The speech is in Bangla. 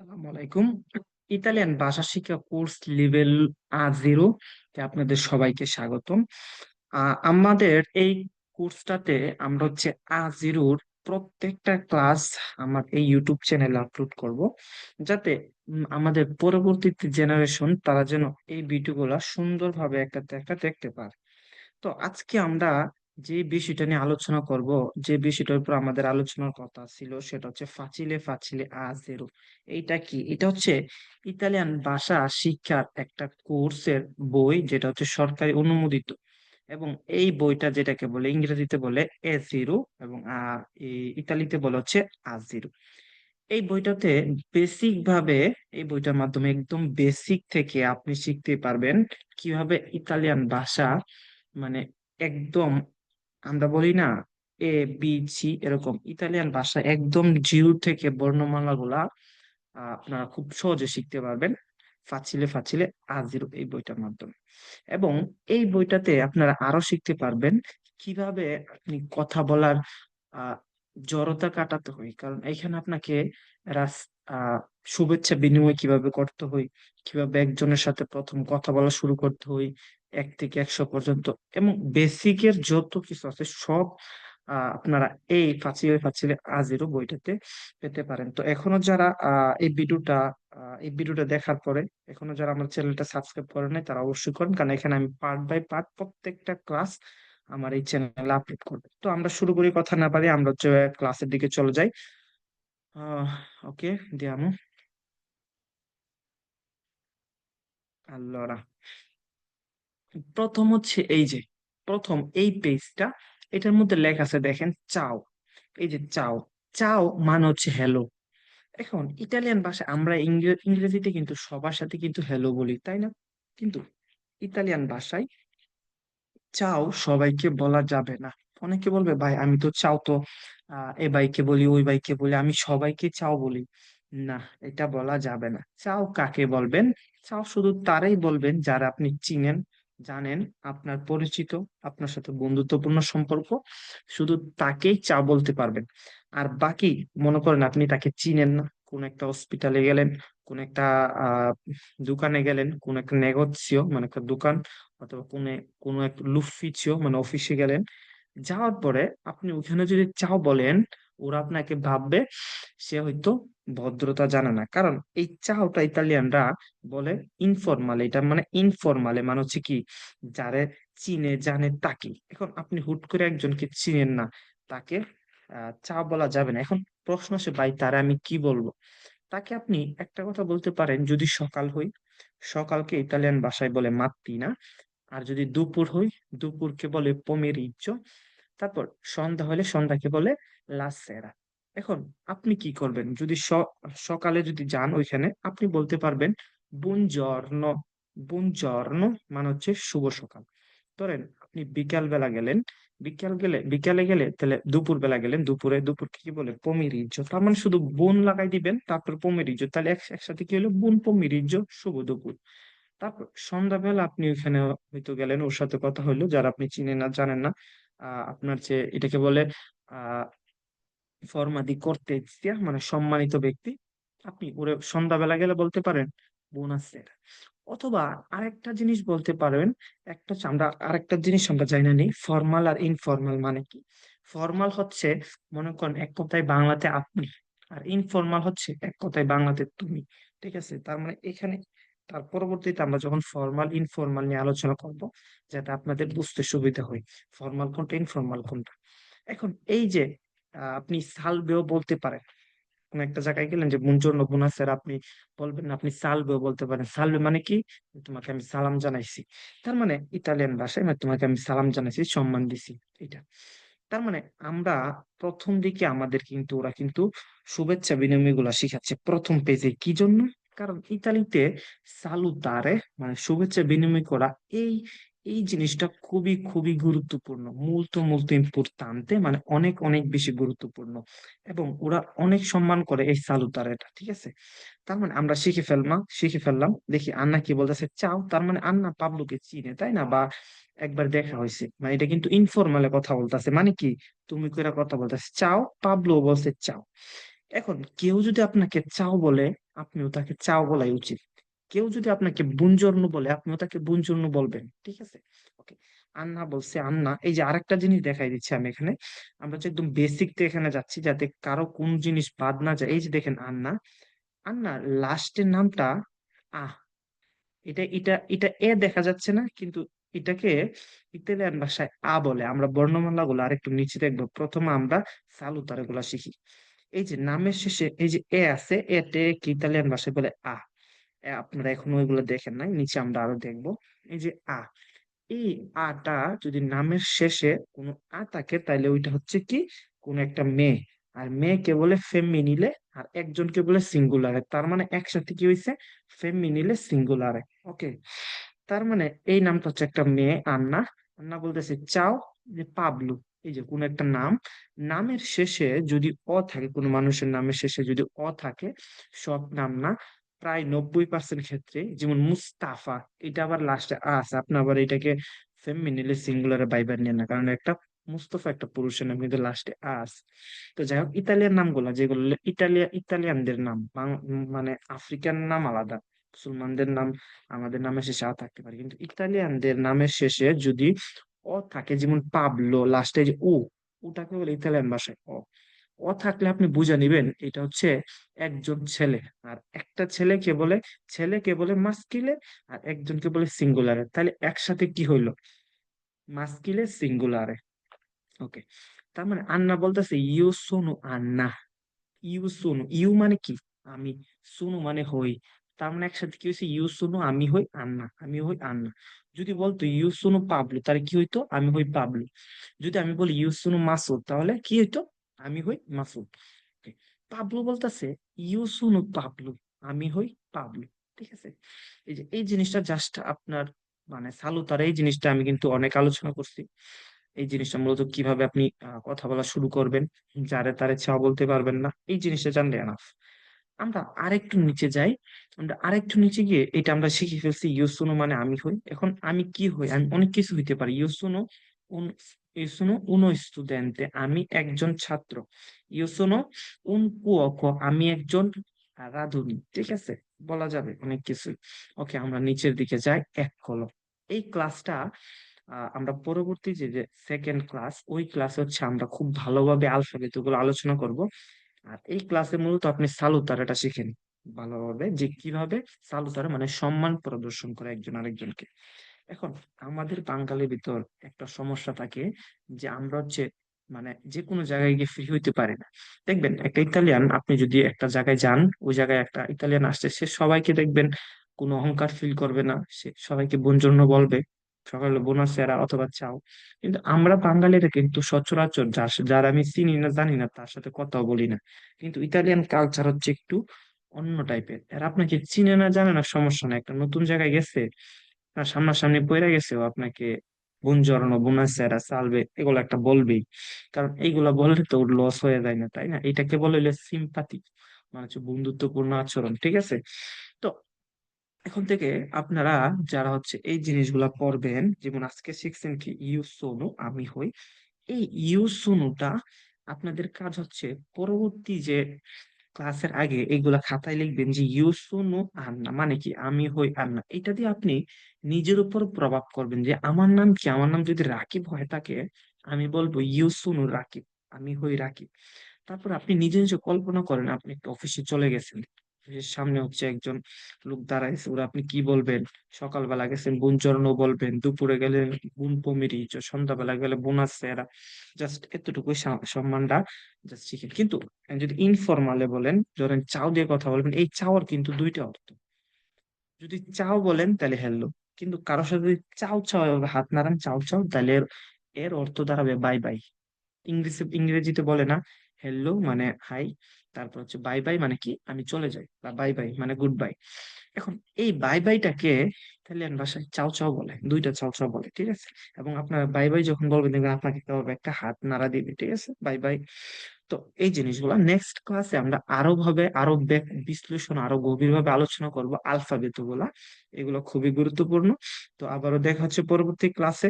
আলাইকুম। ইতালিয়ান ভাষা শিক্ষা কোর্স লেভেল আ জিরো তে আপনাদের সবাইকে স্বাগতম। আমাদের এই কোর্সটাতে আমরা হচ্ছে আ জিরোর প্রত্যেকটা ক্লাস আমার এই ইউটিউব চ্যানেলে আপলোড করব, যাতে আমাদের পরবর্তী জেনারেশন তারা যেন এই ভিডিওগুলা সুন্দরভাবে একটাতে একটা দেখতে পারে। তো আজকে আমরা যে বিষয়টা নিয়ে আলোচনা করব, যে বিষয়টার উপর আমাদের আলোচনার কথা ছিল সেটা হচ্ছে ফাচিলে ফাচিলে আ জেরো। এইটা কি? এটা হচ্ছে ইতালিয়ান ভাষা শিক্ষার একটা কোর্সের বই যেটা হচ্ছে সরকারি অনুমোদিত এবং এই বইটা যেটাকে বলে, ইংরেজিতে বলে এ জিরো এবং ইতালিতে বলে হচ্ছে আ জিরো। এই বইটাতে বেসিক ভাবে, এই বইটার মাধ্যমে একদম বেসিক থেকে আপনি শিখতে পারবেন কীভাবে ইতালিয়ান ভাষা মানে একদম আমরা বলি না এ বি সি এরকম। ইতালিয়ান ভাষা একদম জিরো থেকে বর্ণমালা গুলা আপনারা খুব সহজে শিখতে পারবেন। ফাচিলে ফাচিলে আজিরো এই বইটার মাধ্যমে। এবং এই বইটাতে আপনারা আরও শিখতে পারবেন কীভাবে আপনি কথা বলার জড়তা কাটাতে হয়। কারণ এখানে আপনাকে শুভেচ্ছা বিনিময় কীভাবে করতে হয়, কীভাবে একজনের সাথে প্রথম কথা বলা শুরু করতে হয় এক থেকে একশো পর্যন্ত এবং বেসিকের যত কিছু আছে সব আপনারা এই ফাঁচিলে ফাঁচিলে আজিরও বইটাতে পেতে পারেন। তো এখনও যারা এই ভিডিওটা এই ভিডিওটা দেখার পরে, এখনও যারা আমার চ্যানেলটা সাবস্ক্রাইব করে নাই, তারা অবশ্যই করেন, কারণ এখানে আমি পার্ট বাই পার্ট প্রত্যেকটা ক্লাস আমার এই চ্যানেলে আপলোড করবে। তো আমরা শুরু করি, কথা না পারি আমরা হচ্ছে ক্লাসের দিকে চলে যাই। ওকে দিয়ামু allora প্রথম হচ্ছে এই যে, প্রথম এই পেজটা এটার মধ্যে লেখা আছে দেখেন, চাও। এই যে চাও চাও মানে হচ্ছে হ্যালো এখন ইটালিয়ান ভাষা, আমরা ইংরেজিতে কিন্তু সবার সাথে কিন্তু হ্যালো বলি, তাই না? কিন্তু ইতালিয়ান ভাষায় চাও সবাইকে বলা যাবে না। অনেকে বলবে, ভাই, আমি তো চাও তো এ ভাইকে বলি, ওই ভাইকে বলি, আমি সবাইকে চাও বলি। না, এটা বলা যাবে না। চাও কাকে বলবেন? চাও শুধু তারাই বলবেন যারা আপনি চিনেন। জানেন আপনার পরিচিত, আপনার সাথে বন্ধুত্বপূর্ণ সম্পর্ক, শুধু তাকেই চা বলতে পারবেন। আর বাকি, মনে করেন আপনি তাকে চিনেন না, কোন একটা হসপিটালে গেলেন, কোন একটা দোকানে গেলেন, কোন একটা নেগোসিও মানে একটা দোকান, অথবা কোনো কোনো এক লুফিচিও মানে অফিসে গেলেন, যাওয়ার পরে আপনি ওখানে যদি চাও বলেন, ওরা আপনাকে ভাববে, সে হয়তো ভদ্রতা জানে না। কারণ এই চাওটা ইতালিয়ানরা বলে ইনফরমাল এটা মানে ইনফরমালে মানে হচ্ছে কি, যারে চিনে, জানে তাকে এখন আপনি হুট করে একজনকে চিনেন না, তাকে চা বলা যাবে না। এখন প্রশ্ন আসে, ভাই, তারে আমি কি বলব? তাকে আপনি একটা কথা বলতে পারেন, যদি সকাল হই, সকালকে ইতালিয়ান ভাষায় বলে মাত্তিনা আর যদি দুপুর হই, দুপুরকে বলে পোমেরিজ্জো তারপর সন্ধ্যা হলে সন্ধ্যাকে বলে লা সেরা এখন আপনি কি করবেন? যদি সকালে যদি যান ওইখানে, আপনি বলতে পারবেন বুনজর্ন বুনজর্ন মানে হচ্ছে শুভ সকাল। ধরেন আপনি বিকাল বেলা গেলেন, বিকাল গেলে, বিকালে গেলে তাহলে দুপুর বেলা গেলেন, দুপুরে, দুপুর কি বলে? পমিরিজ্জো তার মানে শুধু বুন লাগাই দিবেন, তারপর পমিরিজ্জো তাহলে এক- একসাথে কি হলো? বুন পমিরিজ্জো শুভ দুপুর। তারপর সন্ধ্যাবেলা আপনি ওইখানে হয়তো গেলেন, ওর সাথে কথা হইল যারা আপনি চিনেন না, জানেন না আপনার যে এটাকে বলে আহ ফর্মাদি কর্তেজিয়া মানে সম্মানিত ব্যক্তি, আপনি ওরে সন্ধ্যাবেলা গেলে বলতে পারেন বোনাসের। অথবা আরেকটা জিনিস বলতে পারেন, একটা আমরা, আরেকটা জিনিস আমরা জানি না নেই, ফর্মাল আর ইনফর্মাল মানে কি? ফর্মাল হচ্ছে, মনে করেন এক কথায় বাংলাতে আপনি, আর ইনফর্মাল হচ্ছে এক কথায় বাংলাতে তুমি, ঠিক আছে? তার মানে এখানে, তার পরবর্তীতে আমরা যখন ফর্মাল, ইনফর্মাল নিয়ে আলোচনা করব, যাতে আপনাদের বুঝতে সুবিধা হয়, ফর্মাল কোনটা, ইনফর্মাল কোনটা। এখন এই যে আপনি সালবেও বলতে পারেন। কোন একটা জায়গায় গেলেন যে বুনজর্নো বুনাসের আপনি বলবেন আপনি সালবেও বলতে পারেন। সালবে মানে কি? তোমাকে আমি সালাম জানাইছি। তার মানে ইতালিয়ান ভাষায় মানে তোমাকে আমি সালাম জানাইছি, সম্মান দিছি এটা তার মানে আমরা প্রথম দিকে আমাদের কিন্তু, ওরা কিন্তু শুভেচ্ছা বিনিময়গুলা শিখাচ্ছে প্রথম পেজে কি জন্য? কারণ ইতালিতে সালুতারে মানে শুভেচ্ছা বিনিময় করা এই এই জিনিসটা খুবই খুবই গুরুত্বপূর্ণ। মুলতো মুলতো ইম্পর্তান্তে মানে অনেক অনেক বেশি গুরুত্বপূর্ণ এবং ওরা অনেক সম্মান করে এই সালুতার এটা ঠিক আছে? তার মানে আমরা শিখে ফেললাম শিখে ফেললাম। দেখি আন্না কি বলতেছে, চাও। তার মানে আন্না পাবলোকে চিনে, তাই না? বা একবার দেখা হয়েছে। মানে এটা কিন্তু ইনফরমালে কথা বলতেছে। মানে কি? তুমি কইরা কথা বলতেছে, চাও? পাবলো বলছে, চাও। এখন কেউ যদি আপনাকে চাও বলে, আপনিও তাকে চাও বলাই উচিত। কেউ যদি আপনাকে বুনজর্ণ বলে, আপনিও তাকে বুনজর্ণ বলবেন, ঠিক আছে? ওকে আন্না বলছে, আন্না, এই যে আরেকটা জিনিস দেখাই দিচ্ছি আমি এখানে। আমরা যে একদম বেসিক থেকে এখানে যাচ্ছি, যাতে কারও কোন জিনিস বাদ না যায়, এই যে দেখেন আন্না। আন্না লাস্টের নামটা, আহ, এটা এটা এটা এ দেখা যাচ্ছে না, কিন্তু এটাকে ইতালিয়ান ভাষায় আ বলে। আমরা বর্ণমালা গুলো আরেকটু নিচে দেখব। প্রথমে আমরা সালুতারে গুলা শিখি। এই যে নামের শেষে এই যে এ আছে, এতে কি ইতালিয়ান ভাষায় বলে আ। এ আপনারা এখন ওইগুলো দেখেন নাই, নিচে আমরা আরও দেখব। এই যে আ, এই আটা যদি নামের শেষে কোনো আ থাকে তাহলে ওইটা হচ্ছে কি? কোন একটা মেয়ে। আর মেয়েকে বলে ফেমিনিলে আর একজনকে বলে সিঙ্গুলারে তার মানে একসাথে কি হয়েছে ফেমিনিলে সিঙ্গুলারে ওকে, তার মানে এই নামটা হচ্ছে একটা মেয়ে, আন্না। আন্না বলতেছে, চাও যে পাবলু। এই যে কোন একটা নাম। নামের শেষে যদি অ থাকে, কোনো মানুষের নামের শেষে যদি অ থাকে, সব নাম না। প্রায় নব্বই পার্সেন্ট ক্ষেত্রে যেমন মুস্তাফা, এটা আবার লাস্টে আ আছে। আপনি আবার এটাকে ফেমিনিলে সিঙ্গুলারে বাইবার নিয়ে না কারণ একটা মুস্তফা একটা পুরুষের নাম কিন্তু লাস্টে আ আছে। তো যাই হোক, ইতালিয়ান নামগুলা, যেগুলো ইতালিয়া, ইতালিয়ানদের নাম মানে আফ্রিকান নাম আলাদা। মুসলমানদের নাম, আমাদের নামের শেষে আ থাকতে পারে। কিন্তু ইতালিয়ানদের নামের শেষে যদি অ থাকে, যেমন পাবলো লাস্টে যে ও ওটাকে বলে ইতালিয়ান ভাষায় অ। থাকলে আপনি বুঝে নিবেন, এটা হচ্ছে একজন ছেলে। আর একটা ছেলেকে বলে ছেলে কে বলে মাস্কিলে আর একজনকে বলে সিঙ্গুলারে তাহলে একসাথে কি হইল? মাস্কিলে সিঙ্গুলারে ওকে তার মানে আন্না বলতেছে, you Sonu Anna. You Sonu. You মানে কি? আমি। সোনু মানে হই। তার মানে একসাথে কি হয়েছে ইউ সোনু, আমি হই আন্না। আমি হই আন্না। যদি বলতো, ইউ সোনু পাবলু তাহলে কি হইতো? আমি হই পাবলু। যদি আমি বলি, ইউ সোনু মাসুদ তাহলে কি হইতো? আমি হই মাসুদ পাবলু বলতেছে, ইউ সোনু পাবলু, আমি হই পাবলু। ঠিক আছে? এই যে, এই জিনিসটা জাস্ট আপনার মানে সালুতার, এই জিনিসটা আমি কিন্তু অনেক আলোচনা করছি। এই জিনিসটা মূলত কীভাবে আপনি কথা বলা শুরু করবেন, যারে তারে চাও বলতে পারবেন না, এই জিনিসটা জানলে এনাফ আমরা আরেকটু নিচে যাই, আমরা আরেকটু নিচে গিয়ে এটা আমরা শিখে ফেলছি ইউসুনো মানে আমি হই। এখন আমি কি হই? আমি অনেক কিছু হইতে পারি। ইউসুনো ইউসুনো উনো স্টুডেন্টে আমি একজন ছাত্র। ইউসুনো উন কুয়কো আমি একজন রাঁধুনি, ঠিক আছে? বলা যাবে অনেক কিছু ওকে, আমরা নিচের দিকে যাই, এক কলম। এই ক্লাসটা আমরা পরবর্তী যে সেকেন্ড ক্লাস ওই ক্লাসে হচ্ছে আমরা খুব ভালোভাবে আলফাবেটগুলো আলোচনা করব। আর এই ক্লাসে মূলত আপনি সালুতারাটা শিখেন ভালোভাবে যে কীভাবে সালুতারা মানে সম্মান প্রদর্শন করে একজন আরেকজনকে। এখন আমাদের বাঙালির ভিতর একটা সমস্যা থাকে যে আমরা হচ্ছে মানে যে কোনো জায়গায় গিয়ে ফ্রি হইতে পারে না। দেখবেন একটা ইতালিয়ান আপনি যদি একটা জায়গায় যান, ওই জায়গায় একটা ইতালিয়ান আসছে, সে সবাইকে দেখবেন কোনো অহংকার ফিল করবে না, সে সবাইকে বঞ্জন্য বলবে সকালে বোনাসেরা অথবা চাও। কিন্তু আমরা বাঙালিরা কিন্তু সচরাচর যার যারা আমি চিনি না, জানি না, তার সাথে কথাও বলি না। কিন্তু ইতালিয়ান কালচার হচ্ছে একটু অন্য টাইপের এরা আপনাকে চিনে না, জানে না, সমস্যা না একটা নতুন জায়গায় গেছে সামনাসামনি পড়ে গেছে ও আপনাকে বুনজর্ণ বুনাসেরা সালবে এগুলো একটা বলবেই। কারণ এইগুলা বললে তো ওর লস হয়ে যায় না, তাই না? এটাকে বলে হলো সিম্পাথি মানে হচ্ছে বন্ধুত্বপূর্ণ আচরণ, ঠিক আছে? তো এখন থেকে আপনারা যারা হচ্ছে এই জিনিসগুলা পড়বেন যেমন আজকে শিখছেন কি ইউ সোনু আমি হই। এই ইউ সোনুটা আপনাদের কাজ হচ্ছে পরবর্তী যে ক্লাসের আগে এইগুলা খাতায় লিখবেন যে ইউসুনু আন্না মানে কি, আমি হই আন্না এটা দিয়ে আপনি নিজের উপর প্রভাব করবেন যে, আমার নাম কি? আমার নাম যদি রাকিব হয় থাকে আমি বলব ইউসুনু রাকিব, আমি হই রাকিব। তারপর আপনি নিজে নিজে কল্পনা করেন, আপনি একটা অফিসে চলে গেছেন। সামনে হচ্ছে একজন লোক দাঁড়াইছে। ওরা, আপনি কি বলবেন? সকালবেলা গেছেন বুনচরণ বলবেন, দুপুরে গেলেন বুন পমিরি সন্ধ্যাবেলা গেলে বোনাস এরা। জাস্ট এতটুকুই সম্মানটা জাস্ট শিখেন। কিন্তু যদি ইনফরমালে বলেন, ধরেন চাও দিয়ে কথা বলবেন, এই চাওয়ার কিন্তু দুইটা অর্থ। যদি চাও বলেন, তাহলে হ্যালো কিন্তু কারোর সাথে যদি চাও চাও হাত নাড়ান, চাও চাও, তাহলে এর অর্থ দাঁড়াবে বাই বাই ইংরেজি ইংরেজিতে বলে না হ্যালো মানে হাই তারপর হচ্ছে বাই বাই মানে কি? আমি চলে যাই বা বাই বাই মানে গুড বাই এখন এই বাই বাইটাকে ইতালিয়ান ভাষায় চাও চাও বলে, দুইটা চাও চাও বলে, ঠিক আছে? এবং আপনার বাই বাই যখন বলবেন, দেখবেন আপনাকে কেউ একটা হাত নাড়া দিবে, ঠিক আছে? বাই বাই তো এই জিনিসগুলো নেক্সট ক্লাসে আমরা আরও ভাবে, আরও বিশ্লেষণ, আরও গভীরভাবে আলোচনা করব আলফাবেটগুলা। এগুলো খুবই গুরুত্বপূর্ণ। তো আবারও দেখা হচ্ছে পরবর্তী ক্লাসে